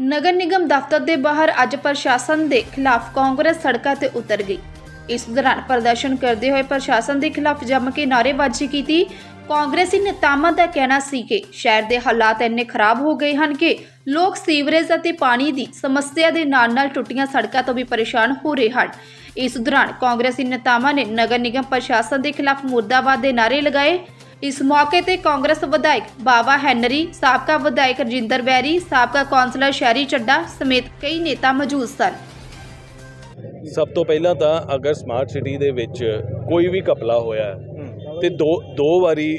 ਨਗਰ ਨਿਗਮ ਦਫ਼ਤਰ ਦੇ ਬਾਹਰ ਅੱਜ ਪ੍ਰਸ਼ਾਸਨ ਦੇ ਖਿਲਾਫ ਕਾਂਗਰਸ ਸੜਕਾਂ ਤੇ ਉਤਰ ਗਈ। ਇਸ ਦੌਰਾਨ ਪ੍ਰਦਰਸ਼ਨ ਕਰਦੇ ਹੋਏ ਪ੍ਰਸ਼ਾਸਨ ਦੇ ਖਿਲਾਫ ਜੰਮ ਕੇ ਨਾਅਰੇਬਾਜ਼ੀ ਕੀਤੀ। ਕਾਂਗਰਸੀ ਨੇਤਾਵਾਂ ਦਾ ਕਹਿਣਾ ਸੀ ਕਿ ਸ਼ਹਿਰ ਦੇ ਹਾਲਾਤ ਇੰਨੇ ਖਰਾਬ ਹੋ ਗਏ ਹਨ ਕਿ ਲੋਕ ਸੀਵਰੇਜ ਅਤੇ ਪਾਣੀ ਦੀ ਸਮੱਸਿਆ ਦੇ ਨਾਲ-ਨਾਲ ਟੁੱਟੀਆਂ ਸੜਕਾਂ ਤੋਂ ਵੀ ਪਰੇਸ਼ਾਨ ਹੋ ਰਹੇ ਹਨ। ਇਸ ਦੌਰਾਨ ਕਾਂਗਰਸੀ ਨੇਤਾਵਾਂ ਨੇ ਨਗਰ ਨਿਗਮ ਪ੍ਰਸ਼ਾਸਨ ਦੇ ਖਿਲਾਫ ਮੁਰਦਾਬਾਦ ਦੇ ਨਾਅਰੇ ਲਗਾਏ। ਇਸ ਮੌਕੇ ਤੇ ਕਾਂਗਰਸ ਵਿਧਾਇਕ ਬਾਬਾ ਹੈਨਰੀ ਸਾਬਕਾ ਵਿਧਾਇਕ ਰਜਿੰਦਰ ਬੈਰੀ ਸਾਬਕਾ ਕੌਂਸਲਰ ਸ਼ਹਿਰੀ ਚੱਡਾ ਸਮੇਤ ਕਈ ਨੇਤਾ ਮੌਜੂਦ ਸਨ। ਸਭ ਤੋਂ ਪਹਿਲਾਂ ਤਾਂ ਅਗਰ ਸਮਾਰਟ ਸਿਟੀ ਦੇ ਵਿੱਚ ਕੋਈ ਵੀ ਕਪਲਾ ਹੋਇਆ ਹੈ, ਤੇ ਦੋ ਦੋ ਵਾਰੀ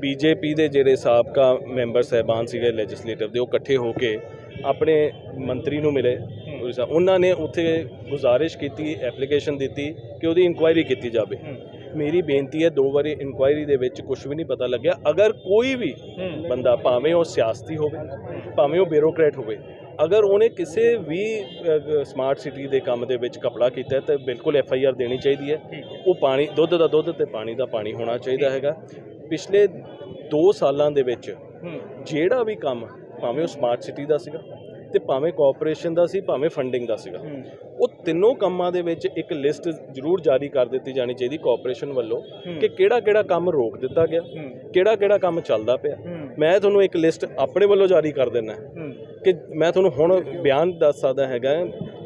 ਬੀਜੇਪੀ ਦੇ ਜਿਹੜੇ ਸਾਬਕਾ ਮੈਂਬਰ ਸਹਿਬਾਨ ਸੀਗੇ ਲੈਜਿਸਲੇਟਿਵ ਦੇ ਉਹ ਇਕੱਠੇ ਹੋ ਕੇ ਆਪਣੇ ਮੰਤਰੀ ਨੂੰ ਮਿਲੇ। ਉਹਨਾਂ ਨੇ ਉੱਥੇ ਗੁਜ਼ਾਰਿਸ਼ ਕੀਤੀ ਐਪਲੀਕੇਸ਼ਨ ਦਿੱਤੀ ਕਿ ਉਹਦੀ ਇਨਕੁਆਇਰੀ ਕੀਤੀ ਜਾਵੇ। ਮੇਰੀ ਬੇਨਤੀ ਹੈ ਦੋ ਵਾਰੀ ਇਨਕੁਆਇਰੀ ਦੇ ਵਿੱਚ ਕੁਝ ਵੀ ਨਹੀਂ ਪਤਾ ਲੱਗਿਆ। ਅਗਰ ਕੋਈ ਵੀ ਬੰਦਾ ਭਾਵੇਂ ਉਹ ਸਿਆਸਤੀ ਹੋਵੇ ਭਾਵੇਂ ਉਹ ਬਿਊਰੋਕਰੇਟ ਹੋਵੇ ਅਗਰ ਉਹਨੇ ਕਿਸੇ ਵੀ ਸਮਾਰਟ ਸਿਟੀ ਦੇ ਕੰਮ ਦੇ ਵਿੱਚ ਕਪੜਾ ਕੀਤਾ ਤਾਂ ਬਿਲਕੁਲ ਐਫ ਆਈ ਆਰ ਦੇਣੀ ਚਾਹੀਦੀ ਹੈ। ਉਹ ਪਾਣੀ ਦੁੱਧ ਦਾ ਦੁੱਧ ਤੇ ਪਾਣੀ ਦਾ ਪਾਣੀ ਹੋਣਾ ਚਾਹੀਦਾ ਹੈਗਾ। ਪਿਛਲੇ 2 ਸਾਲਾਂ ਦੇ ਵਿੱਚ ਜਿਹੜਾ ਵੀ ਕੰਮ ਭਾਵੇਂ ਉਹ ਸਮਾਰਟ ਸਿਟੀ ਦਾ ਸੀਗਾ ਤੇ ਭਾਵੇਂ ਕੋਆਪਰੇਸ਼ਨ ਦਾ ਸੀ ਭਾਵੇਂ ਫੰਡਿੰਗ ਦਾ ਸੀਗਾ। ਉਹ ਤਿੰਨੋਂ ਕੰਮਾਂ ਦੇ ਵਿੱਚ ਇੱਕ ਲਿਸਟ ਜ਼ਰੂਰ ਜਾਰੀ ਕਰ ਦਿੱਤੀ ਜਾਣੀ ਚਾਹੀਦੀ ਕੋਆਪਰੇਸ਼ਨ ਵੱਲੋਂ ਕਿ ਕਿਹੜਾ ਕਿਹੜਾ ਕੰਮ ਰੋਕ ਦਿੱਤਾ ਗਿਆ ਕਿਹੜਾ ਕਿਹੜਾ ਕੰਮ ਚੱਲਦਾ ਪਿਆ। ਮੈਂ ਤੁਹਾਨੂੰ ਇੱਕ ਲਿਸਟ ਆਪਣੇ ਵੱਲੋਂ ਜਾਰੀ ਕਰ ਦਿੰਦਾ। ਕਿ ਮੈਂ ਤੁਹਾਨੂੰ ਹੁਣ ਬਿਆਨ ਦੱਸ ਸਕਦਾ ਹੈਗਾ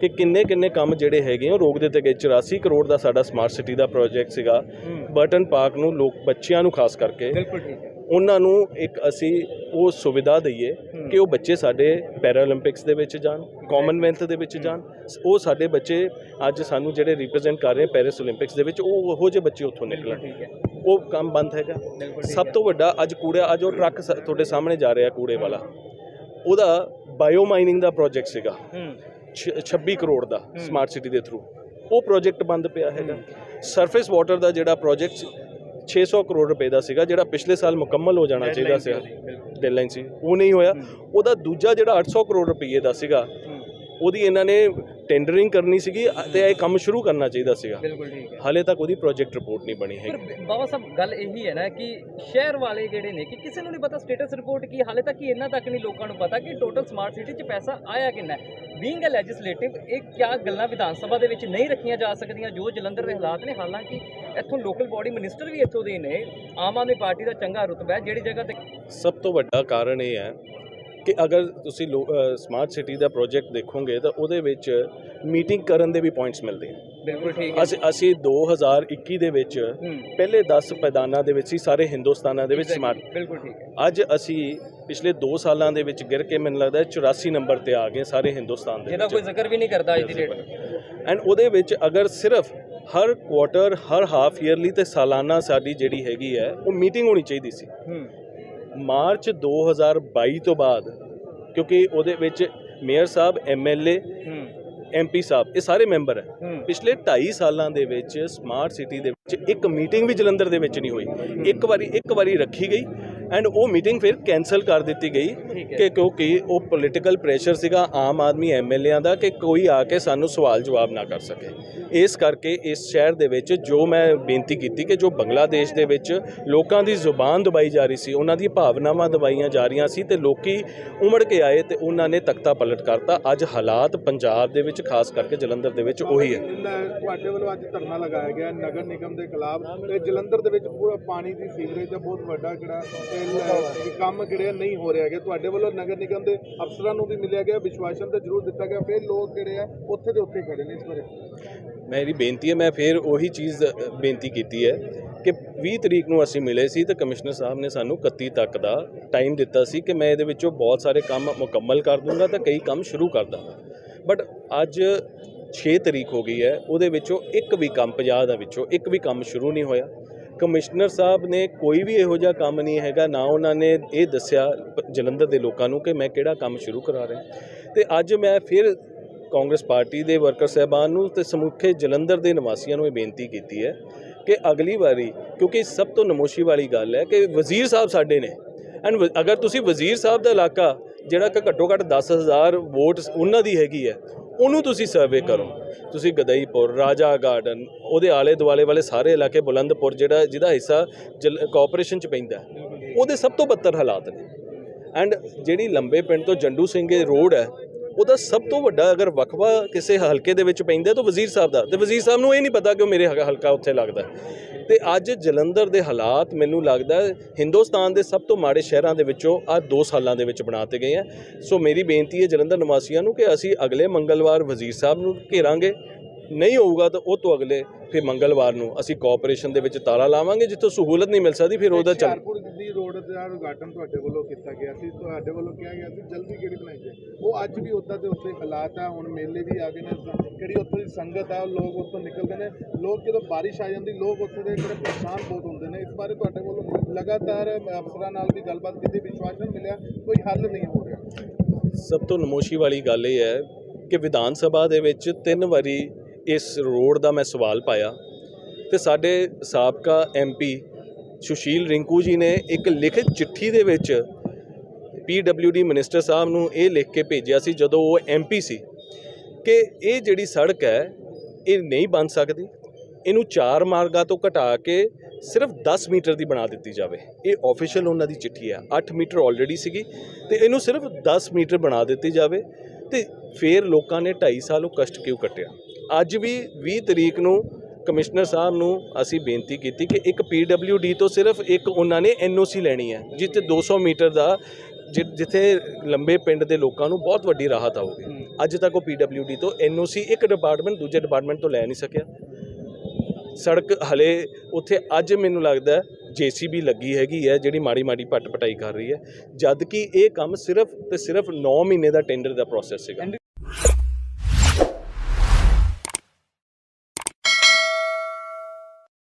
ਕਿ ਕਿੰਨੇ ਕਿੰਨੇ ਕੰਮ ਜਿਹੜੇ ਹੈਗੇ ਉਹ ਰੋਕ ਦਿੱਤੇ ਗਏ। 84 ਕਰੋੜ ਦਾ ਸਾਡਾ ਸਮਾਰਟ ਸਿਟੀ ਦਾ ਪ੍ਰੋਜੈਕਟ ਸੀਗਾ। ਬਰਟਨ ਪਾਰਕ ਨੂੰ ਲੋਕ ਬੱਚਿਆਂ ਨੂੰ ਖਾਸ ਕਰਕੇ। ਬਿਲਕੁਲ ਠੀਕ ਹੈ। ਉਹਨਾਂ ਨੂੰ ਇੱਕ ਅਸੀਂ ਉਹ ਸੁਵਿਧਾ ਦਈਏ ਕਿ ਉਹ ਬੱਚੇ ਸਾਡੇ ਪੈਰਾਲੰਪਿਕਸ ਦੇ ਵਿੱਚ ਜਾਣ ਕਾਮਨਵੈਲਥ ਦੇ ਵਿੱਚ ਜਾਣ। ਉਹ ਸਾਡੇ ਬੱਚੇ ਅੱਜ ਸਾਨੂੰ ਜਿਹੜੇ ਰਿਪਰੈਜ਼ੈਂਟ ਕਰ ਰਹੇ ਪੈਰਿਸ 올림픽ਸ ਦੇ ਵਿੱਚ ਉਹ ਉਹੋ ਜਿਹੇ ਬੱਚੇ ਉੱਥੋਂ ਨਿਕਲਣ। ਉਹ ਕੰਮ ਬੰਦ ਹੈਗਾ। ਸਭ ਤੋਂ ਵੱਡਾ ਅੱਜ ਕੂੜਾ ਅੱਜ ਉਹ ਟਰੱਕ ਤੁਹਾਡੇ ਸਾਹਮਣੇ ਜਾ ਰਿਹਾ ਕੂੜੇ ਵਾਲਾ। ਉਹਦਾ ਬਾਇਓ ਮਾਈਨਿੰਗ ਦਾ ਪ੍ਰੋਜੈਕਟ ਸੀਗਾ। 26 ਕਰੋੜ ਦਾ ਸਮਾਰਟ ਸਿਟੀ ਦੇ ਥਰੂ ਉਹ ਪ੍ਰੋਜੈਕਟ ਬੰਦ ਪਿਆ ਹੈਗਾ। ਸਰਫੇਸ ਵਾਟਰ ਦਾ ਜਿਹੜਾ ਪ੍ਰੋਜੈਕਟ 600 ਕਰੋੜ ਰੁਪਏ ਦਾ ਸੀਗਾ ਜਿਹੜਾ ਪਿਛਲੇ ਸਾਲ ਮੁਕੰਮਲ ਹੋ ਜਾਣਾ ਚਾਹੀਦਾ ਸੀ ਡੈਡਲਾਈਨ ਸੀ। ਉਹ ਨਹੀਂ ਹੋਇਆ। ਉਹਦਾ ਦੂਜਾ ਜਿਹੜਾ 800 ਕਰੋੜ ਰੁਪਏ ਦਾ ਸੀਗਾ ਉਹਦੀ ਇਹਨਾਂ ਨੇ ਟੈਂਡਰਿੰਗ ਕਰਨੀ ਸੀਗੀ ਤੇ ਇਹ ਕੰਮ ਸ਼ੁਰੂ ਕਰਨਾ ਚਾਹੀਦਾ ਸੀਗਾ। ਬਿਲਕੁਲ ਠੀਕ ਹੈ। ਹਾਲੇ ਤੱਕ ਉਹਦੀ ਪ੍ਰੋਜੈਕਟ ਰਿਪੋਰਟ ਨਹੀਂ ਬਣੀ ਪਰ ਹੈਗੀ ਬਾਬਾ ਸਾਹਿਬ ਗੱਲ ਇਹੀ ਹੈ ਨਾ ਕਿ ਸ਼ਹਿਰ ਵਾਲੇ ਜਿਹੜੇ ਨੇ ਕਿ ਕਿਸੇ ਨੂੰ ਨਹੀਂ ਪਤਾ ਸਟੇਟਸ ਰਿਪੋਰਟ ਕੀ ਹਾਲੇ ਤੱਕ ਹੀ ਇਹਨਾਂ ਤੱਕ ਨਹੀਂ ਲੋਕਾਂ ਨੂੰ ਪਤਾ ਕਿ ਟੋਟਲ ਸਮਾਰਟ ਸਿਟੀ 'ਚ ਪੈਸਾ ਆਇਆ ਕਿੰਨਾ ਹੈ। ਬੀਇੰਗ ਅ ਲੈਜਿਸਲੇਟਿਵ ਇਹ ਕਿਆ ਗੱਲਾਂ ਵਿਧਾਨ ਸਭਾ ਦੇ ਵਿੱਚ ਨਹੀਂ ਰੱਖੀਆਂ ਜਾ ਸਕਦੀਆਂ ਜੋ ਜਲੰਧਰ ਦੇ ਹਾਲਾਤ ਨੇ। ਹਾਲਾਂਕਿ ਇੱਥੋਂ ਲੋਕਲ ਬਾਡੀ ਮਿਨਿਸਟਰ ਵੀ ਇੱਥੋਂ ਦੇ ਨੇ। ਆਮ ਆਦਮੀ ਪਾਰਟੀ ਦਾ ਚੰਗਾ ਰੁਤਬਾ ਹੈ ਜਿਹੜੀ ਜਗ੍ਹਾ ਤੇ ਸਭ ਤੋਂ ਵੱਡਾ ਕਾਰਨ ਇਹ ਹੈ ਕਿ ਅਗਰ ਤੁਸੀਂ ਸਮਾਰਟ ਸਿਟੀ ਦਾ ਪ੍ਰੋਜੈਕਟ ਦੇਖੋਗੇ ਤਾਂ ਉਹਦੇ ਵਿੱਚ ਮੀਟਿੰਗ ਕਰਨ ਦੇ ਵੀ ਪੁਆਇੰਟਸ ਮਿਲਦੇ ਆ। ਬਿਲਕੁਲ ਠੀਕ ਹੈ। ਅਸੀਂ ਅਸੀਂ 2021 ਦੇ ਵਿੱਚ ਪਹਿਲੇ 10 ਮੈਦਾਨਾਂ ਦੇ ਵਿੱਚ ਸੀ ਸਾਰੇ ਹਿੰਦੁਸਤਾਨਾਂ ਦੇ ਵਿੱਚ ਸਮਾਰਟ ਬਿਲਕੁਲ ਠੀਕ ਹੈ। ਅੱਜ ਅਸੀਂ ਪਿਛਲੇ 2 ਸਾਲਾਂ ਦੇ ਵਿੱਚ ਗਿਰ ਕੇ ਮੈਨੂੰ ਲੱਗਦਾ ਹੈ 84 ਨੰਬਰ ਤੇ ਆ ਗਏ ਸਾਰੇ ਹਿੰਦੁਸਤਾਨ ਦੇ ਜਿਹਦਾ ਕੋਈ ਜ਼ਿਕਰ ਵੀ ਨਹੀਂ ਕਰਦਾ ਅੱਜ ਦੀ ਡੇਟ ਐਂਡ ਉਹਦੇ ਵਿੱਚ ਅਗਰ ਸਿਰਫ ਹਰ ਕੁਆਟਰ ਹਰ ਹਾਫ ਈਅਰਲੀ ਤੇ ਸਾਲਾਨਾ ਸਾਡੀ ਜਿਹੜੀ ਹੈਗੀ ਹੈ ਉਹ ਮੀਟਿੰਗ ਹੋਣੀ ਚਾਹੀਦੀ ਸੀ। ਹੂੰ। ਮਾਰਚ 2022 ਤੋਂ ਬਾਅਦ ਕਿਉਂਕਿ ਉਹਦੇ ਵਿੱਚ ਮੇਅਰ ਸਾਹਿਬ ਐਮਐਲਏ ਐਮਪੀ ਸਾਹਿਬ ਇਹ ਸਾਰੇ ਮੈਂਬਰ ਹੂੰ। ਪਿਛਲੇ 2.5 ਸਾਲਾਂ ਦੇ ਵਿੱਚ ਸਮਾਰਟ ਸਿਟੀ ਦੇ ਵਿੱਚ ਇੱਕ ਮੀਟਿੰਗ ਵੀ ਜਲੰਧਰ ਦੇ ਵਿੱਚ ਨਹੀਂ ਹੋਈ। ਇੱਕ ਵਾਰੀ ਇੱਕ ਵਾਰੀ ਰੱਖੀ ਗਈ। ਐਂਡ ਉਹ ਮੀਟਿੰਗ ਫਿਰ ਕੈਨਸਲ ਕਰ ਦਿੱਤੀ ਗਈ। ਕਿ ਕਿਉਂਕਿ ਉਹ ਪੋਲੀਟੀਕਲ ਪ੍ਰੈਸ਼ਰ ਸੀਗਾ ਆਮ ਆਦਮੀ ਐਮਐਲਏਆਂ ਦਾ ਕਿ ਕੋਈ ਆ ਕੇ ਸਾਨੂੰ ਸਵਾਲ ਜਵਾਬ ਨਾ ਕਰ ਸਕੇ। ਇਸ ਕਰਕੇ ਇਸ ਸ਼ਹਿਰ ਦੇ ਵਿੱਚ ਜੋ ਮੈਂ ਬੇਨਤੀ ਕੀਤੀ ਕਿ ਜੋ ਬੰਗਲਾਦੇਸ਼ ਦੇ ਵਿੱਚ ਲੋਕਾਂ ਦੀ ਜ਼ੁਬਾਨ ਦਬਾਈ ਜਾ ਰਹੀ ਸੀ ਉਹਨਾਂ ਦੀ ਭਾਵਨਾਵਾਂ ਦਬਾਈਆਂ ਜਾ ਰਹੀਆਂ ਸੀ ਤੇ ਲੋਕੀ ਉਮੜ ਕੇ ਆਏ ਤੇ ਉਹਨਾਂ ਨੇ ਤਖਤਾ ਪਲਟ ਕਰਤਾ। ਅੱਜ ਹਾਲਾਤ ਪੰਜਾਬ ਦੇ ਵਿੱਚ ਖਾਸ ਕਰਕੇ ਜਲੰਧਰ ਦੇ ਵਿੱਚ ਉਹੀ ਹੈ। ਤੁਹਾਡੇ ਵੱਲੋਂ ਅੱਜ ਧਰਨਾ ਲਗਾਇਆ ਗਿਆ ਨਗਰ ਨਿਗਮ ਦੇ ਖਿਲਾਫ ਤੇ ਜਲੰਧਰ ਦੇ ਵਿੱਚ ਪੂਰਾ ਪਾਣੀ ਦੀ ਸੀਵਰੇਜ ਦਾ ਬਹੁਤ ਵੱਡਾ ਜਿਹੜਾ ਕੰਮ ਜਿਹੜੇ ਨਹੀਂ ਹੋ ਰਿਹਾ ਹੈਗਾ। ਤੁਹਾਡੇ ਵੱਲੋਂ ਨਗਰ ਨਿਗਮ ਦੇ ਅਫਸਰਾਂ ਨੂੰ ਵੀ ਮਿਲਿਆ ਗਿਆ, ਵਿਸ਼ਵਾਸਨ ਤਾਂ ਜ਼ਰੂਰ ਦਿੱਤਾ ਗਿਆ। ਫਿਰ ਲੋਕ ਜਿਹੜੇ ਆ, ਉੱਥੇ ਦੇ ਉੱਥੇ ਖੜੇ ਨੇ ਇਸ ਬਾਰੇ। ਮੇਰੀ ਬੇਨਤੀ ਹੈ, ਮੈਂ ਫਿਰ ਉਹੀ ਚੀਜ਼ ਬੇਨਤੀ ਕੀਤੀ ਹੈ ਕਿ 20 ਤਰੀਕ ਨੂੰ ਅਸੀਂ ਮਿਲੇ ਸੀ ਤੇ ਕਮਿਸ਼ਨਰ ਸਾਹਿਬ ਨੇ ਸਾਨੂੰ 31 ਤੱਕ ਦਾ ਟਾਈਮ ਦਿੱਤਾ ਸੀ ਕਿ ਮੈਂ ਇਹਦੇ ਵਿੱਚੋਂ ਬਹੁਤ ਸਾਰੇ ਕੰਮ ਮੁਕੰਮਲ ਕਰ ਦੂੰਗਾ ਤੇ ਕਈ ਕੰਮ ਸ਼ੁਰੂ ਕਰ ਦਾਂਗਾ। ਬਟ ਅੱਜ 6 ਤਰੀਕ ਹੋ ਗਈ ਹੈ, ਉਹਦੇ ਵਿੱਚੋਂ ਇੱਕ ਵੀ ਕੰਮ 50 ਦਾ ਵਿੱਚੋਂ ਇੱਕ ਵੀ ਕੰਮ ਸ਼ੁਰੂ ਨਹੀਂ ਹੋਇਆ। ਕਮਿਸ਼ਨਰ ਸਾਹਿਬ ਨੇ ਕੋਈ ਵੀ ਇਹੋ ਜਿਹਾ ਕੰਮ ਨਹੀਂ ਹੈਗਾ, ਨਾ ਉਹਨਾਂ ਨੇ ਇਹ ਦੱਸਿਆ ਪ- ਜਲੰਧਰ ਦੇ ਲੋਕਾਂ ਨੂੰ ਕਿ ਮੈਂ ਕਿਹੜਾ ਕੰਮ ਸ਼ੁਰੂ ਕਰਾ ਰਿਹਾ। ਤੇ ਅੱਜ ਮੈਂ ਫਿਰ ਕਾਂਗਰਸ ਪਾਰਟੀ ਦੇ ਵਰਕਰ ਸਹਿਬਾਨ ਨੂੰ ਤੇ ਸਮੁੱਖੇ ਜਲੰਧਰ ਦੇ ਨਿਵਾਸੀਆਂ ਨੂੰ ਇਹ ਬੇਨਤੀ ਕੀਤੀ ਹੈ ਕਿ ਅਗਲੀ ਵਾਰੀ, ਕਿਉਂਕਿ ਸਭ ਤੋਂ ਨਮੋਸ਼ੀ ਵਾਲੀ ਗੱਲ ਹੈ ਕਿ ਵਜ਼ੀਰ ਸਾਹਿਬ ਸਾਡੇ ਨੇ। ਐਂਡ ਅਗਰ ਤੁਸੀਂ ਵਜ਼ੀਰ ਸਾਹਿਬ ਦਾ ਇਲਾਕਾ, ਜਿਹੜਾ ਕਿ ਘੱਟੋ ਘੱਟ 10000 ਵੋਟ ਉਹਨਾਂ ਦੀ ਹੈਗੀ ਹੈ ਉਹਨੂੰ ਤੁਸੀਂ ਸਰਵੇ ਕਰੋ। ਤੁਸੀਂ ਗਦਈਪੁਰ, ਰਾਜਾ ਗਾਰਡਨ ਉਹਦੇ ਆਲੇ ਦੁਆਲੇ ਵਾਲੇ ਸਾਰੇ ਇਲਾਕੇ, ਬੁਲੰਦਪੁਰ ਜਿਹੜਾ, ਜਿਹਦਾ ਹਿੱਸਾ ਕਾਰਪੋਰੇਸ਼ਨ ਚ ਪੈਂਦਾ ਉਹਦੇ ਸਭ ਤੋਂ ਬੱਤਰ ਹਾਲਾਤ ਨੇ। ਐਂਡ ਜਿਹੜੀ ਲੰਬੇ ਪਿੰਡ ਤੋਂ ਜੰਡੂ ਸਿੰਘ ਰੋਡ ਹੈ, ਉਹਦਾ ਸਭ ਤੋਂ ਵੱਡਾ ਅਗਰ ਵਕਫਾ ਕਿਸੇ ਹਲਕੇ ਦੇ ਵਿੱਚ ਪੈਂਦਾ ਤਾਂ ਵਜ਼ੀਰ ਸਾਹਿਬ ਦਾ। ਤੇ ਵਜ਼ੀਰ ਸਾਹਿਬ ਨੂੰ ਇਹ ਨਹੀਂ ਪਤਾ ਕਿ ਉਹ ਮੇਰੇ ਹਲਕਾ ਹਲਕਾ ਉੱਥੇ ਲੱਗਦਾ ਤੇ ਅੱਜ ਜਲੰਧਰ ਦੇ ਹਾਲਾਤ ਮੈਨੂੰ ਲੱਗਦਾ ਹਿੰਦੁਸਤਾਨ ਦੇ ਸਭ ਤੋਂ ਮਾੜੇ ਸ਼ਹਿਰਾਂ ਦੇ ਵਿੱਚੋਂ ਆ 2 ਸਾਲਾਂ ਦੇ ਵਿੱਚ ਬਣਾਤੇ ਗਏ ਆ ਸੋ ਮੇਰੀ ਬੇਨਤੀ ਹੈ ਜਲੰਧਰ ਨਿਵਾਸੀਆਂ ਨੂੰ ਕਿ ਅਸੀਂ ਅਗਲੇ ਮੰਗਲਵਾਰ ਵਜ਼ੀਰ ਸਾਹਿਬ ਨੂੰ ਘੇਰਾਂਗੇ। ਨਹੀਂ ਹੋਊਗਾ ਤਾਂ ਉਹ ਤੋਂ ਅਗਲੇ ਫਿਰ ਮੰਗਲਵਾਰ ਨੂੰ ਅਸੀਂ ਕੋਆਪਰੇਸ਼ਨ ਦੇ ਵਿੱਚ ਤਾਲਾ ਲਾਵਾਂਗੇ ਜਿੱਥੋਂ ਸਹੂਲਤ ਨਹੀਂ ਮਿਲ ਸਕਦੀ ਫਿਰ ਉਹਦਾ ਚੱਲ ਦੀ ਰੋਡ ਦਾ ਉਦਘਾਟਨ ਤੁਹਾਡੇ ਵੱਲੋਂ ਕੀਤਾ ਗਿਆ ਸੀ ਤੁਹਾਡੇ ਵੱਲੋਂ ਕਿਹਾ ਗਿਆ ਸੀ ਜਲਦੀ ਕਿਹੜੀ ਬਣਾਈ ਜਾਏ। ਉਹ ਅੱਜ ਵੀ ਉੱਦਾਂ ਦੇ ਉੱਤੇ ਹਾਲਾਤ ਆ ਹੁਣ ਮੇਲੇ ਵੀ ਆ ਗਏ ਨੇ ਕਿਹੜੀ ਉੱਥੋਂ ਦੀ ਸੰਗਤ ਆ ਲੋਕ ਉੱਥੋਂ ਨਿਕਲਦੇ ਨੇ ਲੋਕ ਜਦੋਂ ਬਾਰਿਸ਼ ਆ ਜਾਂਦੀ ਲੋਕ ਉੱਥੇ ਦੇ ਜਿਹੜੇ ਪਰੇਸ਼ਾਨ ਬਹੁਤ ਹੁੰਦੇ ਨੇ ਇਸ ਬਾਰੇ ਤੁਹਾਡੇ ਵੱਲੋਂ ਲਗਾਤਾਰ ਅਫਸਰਾਂ ਨਾਲ ਵੀ ਗੱਲਬਾਤ ਕੀਤੀ ਵਿਸ਼ਵਾਸ ਨਹੀਂ ਮਿਲਿਆ ਕੋਈ ਹੱਲ ਨਹੀਂ ਹੋ ਰਿਹਾ। ਸਭ ਤੋਂ ਨਮੋਸ਼ੀ ਵਾਲੀ ਗੱਲ ਇਹ ਹੈ ਕਿ ਵਿਧਾਨ ਸਭਾ ਦੇ ਵਿੱਚ ਤਿੰਨ ਵਾਰੀ ਇਸ ਰੋਡ ਦਾ ਮੈਂ ਸਵਾਲ ਪਾਇਆ ਤੇ ਸਾਡੇ ਸਾਬਕਾ ਐਮਪੀ ਸੁਸ਼ੀਲ ਰਿੰਕੂ ਜੀ ਨੇ ਇੱਕ ਲਿਖਿਤ ਚਿੱਠੀ ਦੇ ਵਿੱਚ ਪੀਡਬਲਯੂਡੀ ਮਿਨਿਸਟਰ ਸਾਹਿਬ ਨੂੰ ਇਹ ਲਿਖ ਕੇ ਭੇਜਿਆ ਸੀ ਜਦੋਂ ਉਹ ਐਮਪੀ ਸੀ ਕਿ ਇਹ ਜਿਹੜੀ ਸੜਕ ਹੈ, ਇਹ ਨਹੀਂ ਬਣ ਸਕਦੀ। ਇਹਨੂੰ ਚਾਰ ਮਾਰਗਾਂ ਤੋਂ ਘਟਾ ਕੇ ਸਿਰਫ 10 ਮੀਟਰ ਦੀ ਬਣਾ ਦਿੱਤੀ ਜਾਵੇ। ਇਹ ਆਫੀਸ਼ੀਅਲ ਉਹਨਾਂ ਦੀ ਚਿੱਠੀ ਹੈ। 8 ਮੀਟਰ ਆਲਰੇਡੀ ਸੀਗੀ ਤੇ ਇਹਨੂੰ ਸਿਰਫ 10 ਮੀਟਰ ਬਣਾ ਦਿੱਤੀ ਜਾਵੇ ਤੇ ਫਿਰ ਲੋਕਾਂ ਨੇ 2.5 ਸਾਲ ਉਹ ਕਸ਼ਟ ਕਿਉਂ ਕੱਟਿਆ? ਅੱਜ ਵੀ 20 ਤਰੀਕ ਨੂੰ ਕਮਿਸ਼ਨਰ ਸਾਹਿਬ ਨੂੰ ਅਸੀਂ ਬੇਨਤੀ ਕੀਤੀ ਕਿ ਇੱਕ ਡੀ ਤੋਂ ਸਿਰਫ ਇੱਕ ਉਹਨਾਂ ਨੇ सी ਲੈਣੀ ਹੈ ਜਿੱਥੇ 200 ਮੀਟਰ ਦਾ ਜਿੱਥੇ ਲੰਬੇ ਪਿੰਡ ਦੇ ਲੋਕਾਂ ਨੂੰ ਬਹੁਤ ਵੱਡੀ ਰਾਹਤ ਆਊਗੀ। ਅੱਜ ਤੱਕ ਉਹ ਡੀ ਤੋਂ ਸੀ ਇੱਕ ਡਿਪਾਰਟਮੈਂਟ ਦੂਜੇ ਡਿਪਾਰਟਮੈਂਟ ਤੋਂ ਲੈ ਨਹੀਂ ਸਕਿਆ। ਸੜਕ ਹਲੇ ਉੱਥੇ ਅੱਜ ਮੈਨੂੰ ਲੱਗਦਾ ਜੀਸੀਬੀ ਲੱਗੀ ਹੈਗੀ ਹੈ ਜਿਹੜੀ ਮਾੜੀ ਮਾੜੀ ਪੱਟ ਪਟਾਈ ਕਰ ਰਹੀ ਹੈ। ਜਦ ਕਿ ਇਹ ਕੰਮ ਸਿਰਫ ਤੇ ਸਿਰਫ 9 ਮਹੀਨੇ ਦਾ ਟੈਂਡਰ ਦਾ ਪ੍ਰੋਸੈਸ ਸੀਗਾ।